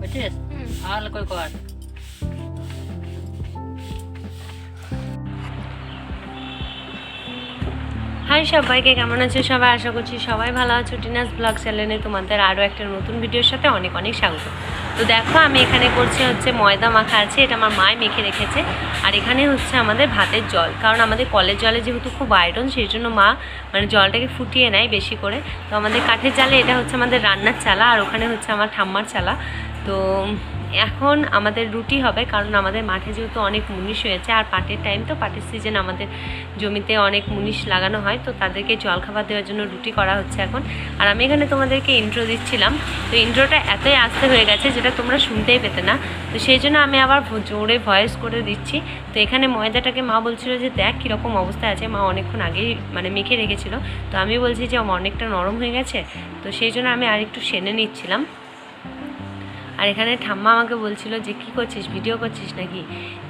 বুঝছিস? ভালো করে কর। হাই সবাইকে কেমন আছো সবাই? আশা করছি সবাই ভালো আছো। টিনাস ব্লগ চ্যানেলে তোমাদের আরও একটা নতুন ভিডিওর সাথে অনেক অনেক স্বাগত। তো দেখো, আমি এখানে করছি হচ্ছে ময়দা মাখা আছে, এটা আমার মায় মেখে রেখেছে। আর এখানে হচ্ছে আমাদের ভাতের জল, কারণ আমাদের কলের জলে যেহেতু খুব আয়রন সেই জন্য মা মানে জলটাকে ফুটিয়ে নেয় বেশি করে। তো আমাদের কাঠের জালে এটা হচ্ছে আমাদের রান্নার চালা, আর ওখানে হচ্ছে আমার ঠাম্মার চালা। তো এখন আমাদের রুটি হবে, কারণ আমাদের মাঠে যেহেতু অনেক মুনিশ হয়েছে, আর পাটের টাইম তো, পাটের সিজন আমাদের জমিতে অনেক মুনিশ লাগানো হয়, তো তাদেরকে জল খাবার দেওয়ার জন্য রুটি করা হচ্ছে এখন। আর আমি এখানে তোমাদেরকে ইন্ট্রো দিচ্ছিলাম, তো ইন্ট্রোটা এতই আস্তে হয়ে গেছে যেটা তোমরা শুনতেই পেতে না। তো সেই জন্য আমি আবার জোরে ভয়েস করে দিচ্ছি। তো এখানে ময়দাটাকে মা বলছিল যে, দেখ কীরকম অবস্থা আছে। মা অনেকক্ষণ আগেই মানে মেখে রেখেছিল। তো আমি বলছি যে, অনেকটা নরম হয়ে গেছে। তো সেই জন্য আমি আর একটু সেনে নিচ্ছিলাম। আর এখানে ঠাম্মা আমাকে বলছিল যে, কি করছিস? ভিডিও করছিস নাকি?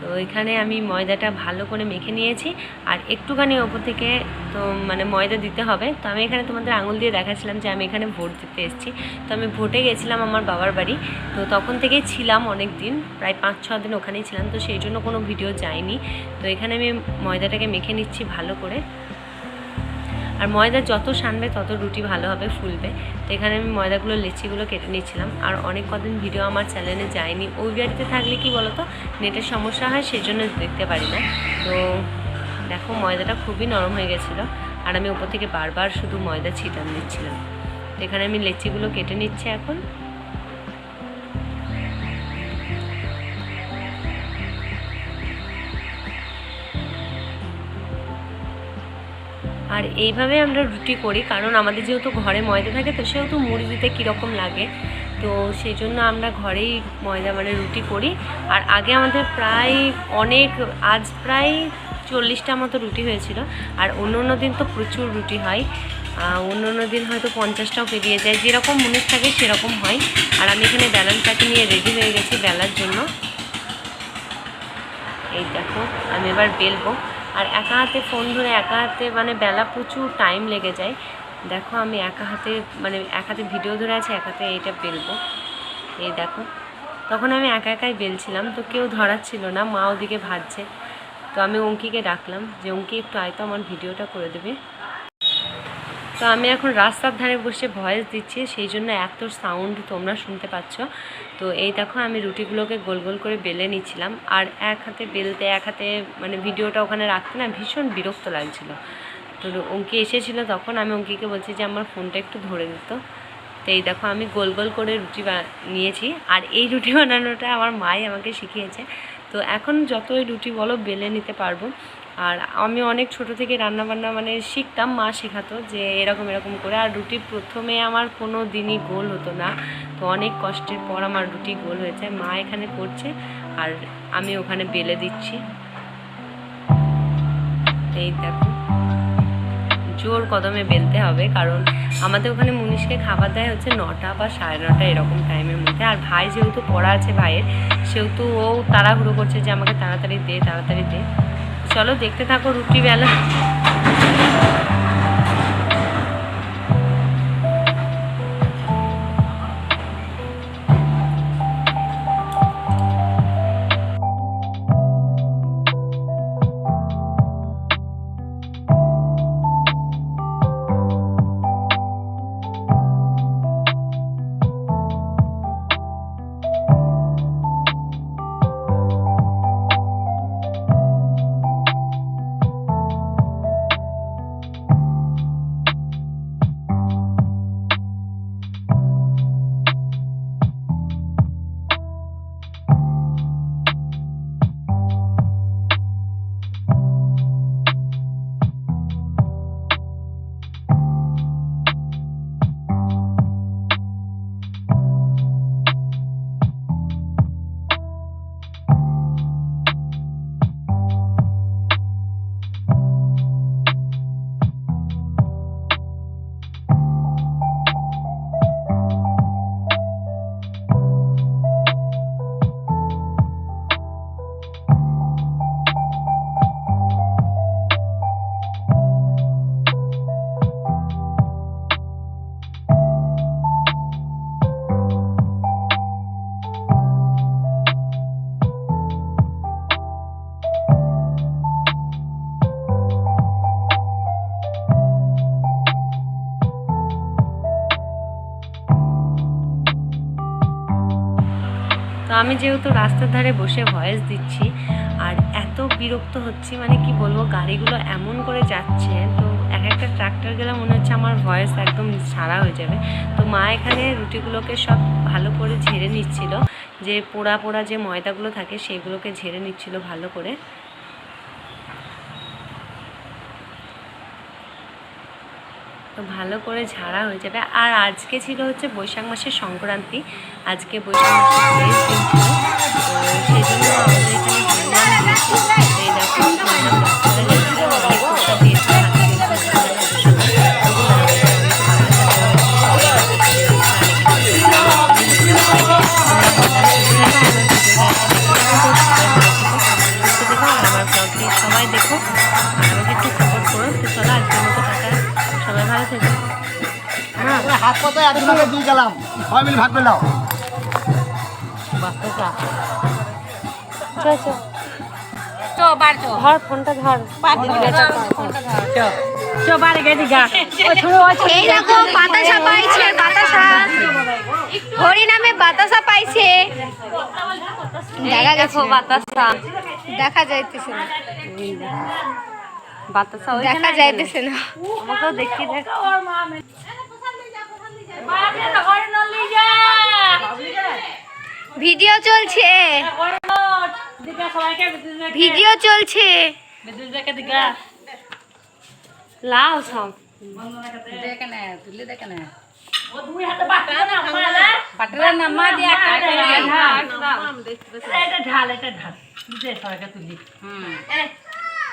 তো এখানে আমি ময়দাটা ভালো করে মেখে নিয়েছি। আর একটুখানি ওপর থেকে তো মানে ময়দা দিতে হবে। তো আমি এখানে তোমাদের আঙুল দিয়ে দেখাচ্ছিলাম যে, আমি এখানে ভোট দিতে এসেছি। তো আমি ভোটে গেছিলাম আমার বাবার বাড়ি। তো তখন থেকেই ছিলাম অনেক দিন প্রায় পাঁচ, ছ দিন ওখানেই ছিলাম। তো সেই জন্য কোনো ভিডিও যায়নি। তো এখানে আমি ময়দাটাকে মেখে নিচ্ছি ভালো করে। আর ময়দা যত সানবে, তত রুটি ভালোভাবে ফুলবে। তো এখানে আমি ময়দাগুলো, লেচিগুলো কেটে নিচ্ছিলাম আর অনেক কদিন ভিডিও আমার চ্যানেলে যায়নি। ওই বাড়িতে থাকলে কি বলতো, নেটের সমস্যা হয় সেই জন্য দেখতে পারি না। তো দেখো, ময়দাটা খুবই নরম হয়ে গেছিল। আর আমি ওপর থেকে বারবার শুধু ময়দা ছিটান দিচ্ছিলাম। এখানে আমি লেচিগুলো কেটে নিচ্ছি এখন। আর এইভাবে আমরা রুটি করি, কারণ আমাদের যেহেতু ঘরে ময়দা থাকে, তো সেহেতু মুড়ি দিতে কীরকম লাগে। তো সেই জন্য আমরা ঘরেই ময়দা মানে রুটি করি। আর আগে আমাদের প্রায় অনেক, আজ প্রায় চল্লিশটা মতো রুটি হয়েছিল। আর অন্য অন্য দিন তো প্রচুর রুটি হয়। অন্য অন্য দিন হয়তো পঞ্চাশটাও পেরিয়ে যায়। যেরকম মুনিশ থাকে সেরকম হয়। আর আমি এখানে ব্যালেন্স কাটি নিয়ে রেডি হয়ে গেছি বেলার জন্য। এই দেখো, আমি এবার বেলবো। আর একা হাতে ফোন ধরে একা হাতে মানে বেলা প্রচুর টাইম লেগে যায়। দেখো আমি একা হাতে মানে এক হাতে ভিডিও ধরে আছে, এক হাতে এইটা বেলবো। এই দেখো, তখন আমি একা একাই বেলছিলাম, তো কেউ ধরাচ্ছিল না, মা ওদিকে ভাজছে। তো আমি অঙ্কিকে ডাকলাম যে, অঙ্কি একটু আয়তো আমার ভিডিওটা করে দেবে। তো আমি এখন রাস্তার ধারে বসে ভয়েস দিচ্ছি, সেই জন্য এত সাউন্ড তোমরা শুনতে পাচ্ছ। তো এই দেখো, আমি রুটিগুলোকে গোল গোল করে বেলে নিচ্ছিলাম। আর এক হাতে বেলতে, এক হাতে মানে ভিডিওটা ওখানে রাখতে না ভীষণ বিরক্ত লাগছিল। তো অঙ্কি এসেছিল তখন, আমি অঙ্কিকে বলছি যে আমার ফোনটা একটু ধরে দিত তো। এই দেখো, আমি গোল গোল করে রুটি নিয়েছি। আর এই রুটি বানানোটা আমার মাই আমাকে শিখিয়েছে। তো এখন যতই রুটি বলো, বেলে নিতে পারব। আর আমি অনেক ছোট থেকে রান্না বান্না মানে শিখতাম, মা শেখাতো যে এরকম এরকম করে। আর রুটি প্রথমে আমার কোনো দিনই গোল হতো না। তো অনেক কষ্টের পর আমার রুটি গোল হয়েছে। মা এখানে করছে আর আমি ওখানে বেলে দিচ্ছি। এই দেখো। জোর কদমে বেলতে হবে কারণ আমাদের ওখানে মুনিশকে খাবার দেয় হচ্ছে নটা বা সাড়ে নটা এরকম টাইমের মধ্যে। আর ভাই যেহেতু পড়া আছে ভাইয়ের, সেহেতু ও তাড়াহুড়ো করছে যে আমাকে তাড়াতাড়ি দে তাড়াতাড়ি দে। চলো দেখতে থাকো রুটি বেলা। আমি যেহেতু রাস্তার ধারে বসে ভয়েস দিচ্ছি, আর এত বিরক্ত হচ্ছি মানে কি বলব, গাড়িগুলো এমন করে যাচ্ছে, তো এক একটা ট্রাক্টর গেলে মনে হচ্ছে আমার ভয়েস একদম সারা হয়ে যাবে। তো মা এখানে রুটিগুলোকে সব ভালো করে ঝেড়ে নিচ্ছিল, যে পোড়া পোড়া যে ময়দাগুলো থাকে সেগুলোকে ঝেড়ে নিচ্ছিল ভালো করে। তো ভালো করে ঝাড়া হয়ে যাবে। আর আজকে ছিল হচ্ছে বৈশাখ মাসের সংক্রান্তি। আজকে বৈশাখ মাসের সেই জন্য আমাদের সবাই দেখো আমাকে একটু সাপোর্ট করো। তো চলো আজকের মতো ভালো থেকো হ্যাঁ হাত পাতায় একজনকে দিয়ে গেলাম সবাই মিলে ভাগ করে নাও। চল চল। চো বার চো। ধর ফোনটা ধর। চো গেছি গা এই বাতাসা পাইছে বাতাসা। হরি নামে বাতাসা পাইছে। দেখা দেখো গেছে। বাতাসা। দেখা যাইতেছে বাতাসা দেখা যাইতেছে না। আমাকেও দেখি দেখ। ভিডিও চলছে। ভিডিও চলছে। লাও সব। দেখে না তুলি দেখে না ঢাল এটা ঢাল। দে সবাইকে